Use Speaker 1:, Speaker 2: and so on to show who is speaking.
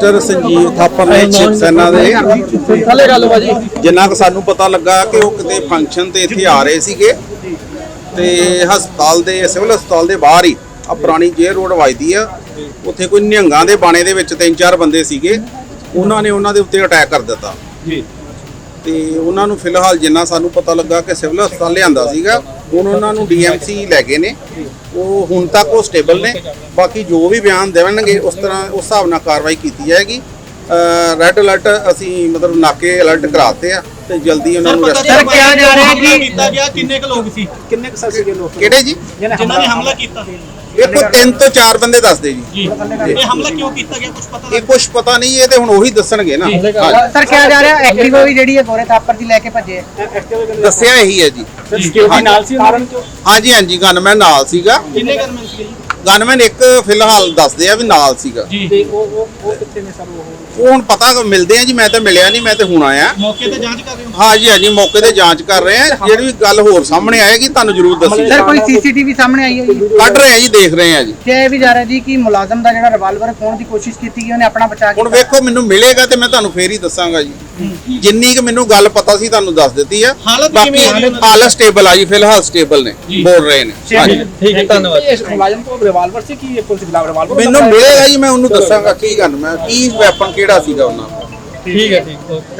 Speaker 1: Mister Sanjeev Thapar ਨੇ ਸ਼ਿਵ ਸੈਨਾ ਦੇ।
Speaker 2: ਥੱਲੇ ਗੱਲ ਬਾਜੀ
Speaker 1: ਜਿੰਨਾ ਕੁ ਸਾਨੂੰ ਪਤਾ ਲੱਗਾ ਕਿ ਉਹ ਕਿਤੇ ਫੰਕਸ਼ਨ ਤੇ ਇੱਥੇ ਆ ਰਹੇ ਸੀਗੇ ਤੇ ਹਸਪਤਾਲ ਦੇ ਸਿਵਲ ਹਸਪਤਾਲ ਦੇ ਬਾਹਰ ਹੀ ਆ ਪੁਰਾਣੀ ਜੇਰ ਰੋਡ ਵੱਜਦੀ ਆ। ਉੱਥੇ ਕੋਈ ਨਿਹੰਗਾਂ ਦੇ ਬਾਣੇ ਦੇ ਵਿੱਚ ਤਿੰਨ ਚਾਰ ਬੰਦੇ ਸੀਗੇ। ਉਹਨਾਂ ਨੇ ਉਹਨਾਂ ਦੇ ਉੱਤੇ ਅਟੈਕ ਕਰ ਦਿੱਤਾ।
Speaker 2: ਜੀ।
Speaker 1: ਤੇ ਉਹਨਾਂ ਨੂੰ ਫਿਲਹਾਲ ਜਿੰਨਾ ਸਾਨੂੰ ਪਤਾ ਲੱਗਾ ਕਿ ਸਿਵਲ ਹਸਪਤਾਲ ਲਿਆਂਦਾ ਸੀਗਾ ਹੁਣ ਉਹਨਾਂ ਨੂੰ ਡੀਐਮਸੀ ਲੈ ਗਏ ਨੇ। ਉਹ ਹੁਣ ਤੱਕ ਉਹ ਸਟੇਬਲ ਨੇ। ਬਾਕੀ ਜੋ ਵੀ ਬਿਆਨ ਦੇਣਗੇ, ਉਸ ਤਰ੍ਹਾਂ ਉਸ ਹਿਸਾਬ ਨਾਲ ਕਾਰਵਾਈ ਕੀਤੀ ਜਾਏਗੀ। ਰੈੱਡ ਅਲਰਟ ਅਸੀਂ ਮਤਲਬ ਨਾਕੇ ਅਲਰਟ ਕਰਾਤੇ ਆ। ਤੇ ਜਲਦੀ ਉਹਨਾਂ ਨੂੰ arrest
Speaker 3: ਸਰ ਕਿਹਾ ਜਾ ਰਿਹਾ ਕਿ
Speaker 4: ਕੀਤਾ ਗਿਆ? ਕਿੰਨੇ ਕੁ ਲੋਕ ਸੀ?
Speaker 2: ਕਿੰਨੇ ਕੁ ਸੱਸੇ ਲੋਕ?
Speaker 1: ਕਿਹੜੇ ਜੀ?
Speaker 4: ਜਿਨ੍ਹਾਂ ਨੇ ਹਮਲਾ ਕੀਤਾ।
Speaker 1: ਦੇਖੋ ਤਿੰਨ ਤੋਂ ਚਾਰ ਬੰਦੇ ਦੱਸਦੇ ਜੀ।
Speaker 4: ਜੀ। ਇਹ ਹਮਲਾ ਕਿਉਂ ਕੀਤਾ ਗਿਆ? ਕੁਝ ਪਤਾ
Speaker 1: ਇਹ ਕੁਝ ਪਤਾ ਨਹੀਂ ਇਹ ਤੇ ਹੁਣ ਉਹੀ ਦੱਸਣਗੇ ਨਾ।
Speaker 3: ਸਰ ਕਿਹਾ ਜਾ ਰਿਹਾ ਐਕਟਿਵਾ ਵੀ ਜਿਹੜੀ ਹੈ ਗੋਰੇ ਥਾਪਰ ਦੀ ਲੈ ਕੇ ਭੱਜੇ।
Speaker 1: ਦੱਸਿਆ ਇਹੀ ਹੈ ਜੀ।
Speaker 2: ਸਿਕਿਉਰਿਟੀ ਨਾਲ ਸੀ ਕਾਰਨ
Speaker 1: ਹਾਂਜੀ ਹਾਂਜੀ ਗਨਮੈਨ ਨਾਲ ਸੀਗਾ।
Speaker 4: ਕਿੰਨੇ ਗਨਮੈਨ ਸੀਗੇ ਜੀ?
Speaker 1: ਗਨਮੈਨ ਇੱਕ ਫਿਲਹਾਲ ਦੱਸਦੇ ਆ ਵੀ ਨਾਲ ਸੀਗਾ।
Speaker 2: ਤੇ ਉਹ ਉਹ ਉਹ ਕਿੱਥੇ ਨੇ ਸਰ ਉਹ?
Speaker 1: ਉਹ ਹੁਣ ਪਤਾ ਮਿਲਦੇ ਆ ਜੀ ਮੈਂ ਤਾਂ ਮਿਲਿਆ ਨਹੀਂ ਮੈਂ ਤੇ ਹੁਣ ਆਇਆ।
Speaker 4: ਮੌਕੇ ਤੇ ਜਾਂਚ ਕਰ ਰਹੇ ਹੋ?
Speaker 1: ਹਾਂਜੀ ਹਾਂਜੀ ਮੌਕੇ ਤੇ ਜਾਂਚ ਕਰ ਰਹੇ ਆ। ਜਿਹੜੀ ਵੀ ਗੱਲ ਹੋਰ ਸਾਹਮਣੇ ਆਏਗੀ ਤੁਹਾਨੂੰ ਜ਼ਰੂਰ ਦੱਸੀ
Speaker 3: ਸਰ ਕੋਈ ਸੀਸੀਟੀਵੀ ਸਾਹਮਣੇ ਆਈ ਹੈ ਜੀ?
Speaker 1: ਕੱਢ ਰਹੇ ਆ ਜੀ ਦੇਖ ਰਹੇ ਆ ਜੀ।
Speaker 3: ਕਿਹਾ ਇਹ ਵੀ ਜਾ ਰਿਹਾ ਜੀ ਕਿ ਮੁਲਾਜ਼ਮ ਦਾ ਜਿਹੜਾ ਰਿਵਾਲਵਰ ਖੋਣ ਦੀ ਕੋਸ਼ਿਸ਼ ਕੀਤੀ ਗਈ ਉਹਨੇ ਆਪਣਾ ਬਚਾ
Speaker 1: ਹੁਣ
Speaker 3: ਕੀਤਾ
Speaker 1: ਵੇਖੋ ਮੈਨੂੰ ਮਿਲੇਗਾ ਤੇ ਮੈਂ ਤੁਹਾਨੂੰ ਫੇਰ ਹੀ ਦੱਸਾਂਗਾ ਜੀ। ਜਿੰਨੀ ਕਿ ਮੈਨੂੰ ਗੱਲ ਪਤਾ ਸੀ ਤੁਹਾਨੂੰ ਦੱਸ ਦਿੱਤੀ ਆ।
Speaker 4: ਹਾਲਤ
Speaker 1: ਬਾਕੀ
Speaker 4: ਕਿਵੇਂ?
Speaker 1: ਹਾਲਤ ਸਟੇਬਲ ਆ ਜੀ ਫਿਲਹਾਲ ਸਟੇਬਲ ਨੇ ਬੋਲ ਰਹੇ ਨੇ। ਹਾਂਜੀ।
Speaker 2: ਠੀਕ ਹੈ ਧੰਨਵਾਦ। ਇਸ ਮੁਲਾਜ਼ਮ ਕੋਲ ਰਿਵਾਲਵਰ ਸੀ ਕਿ ਇਹ ਪੁਲਿਸ ਖਿਲਾਫ ਰਿਵਾਲਵਰ
Speaker 1: ਮੈਨੂੰ ਮਿਲੇਗਾ ਜੀ ਮੈਂ ਉਹਨੂੰ ਦੱਸਾਂਗਾ ਕੀ ਗੱਲ ਮੈਂ ਕੀ ਵੈਪਨ ਕਿਹੜਾ ਸੀਗਾ ਉਹਨਾਂ ਦਾ
Speaker 2: ਠੀਕ ਹੈ ਠੀਕ ਓਕੇ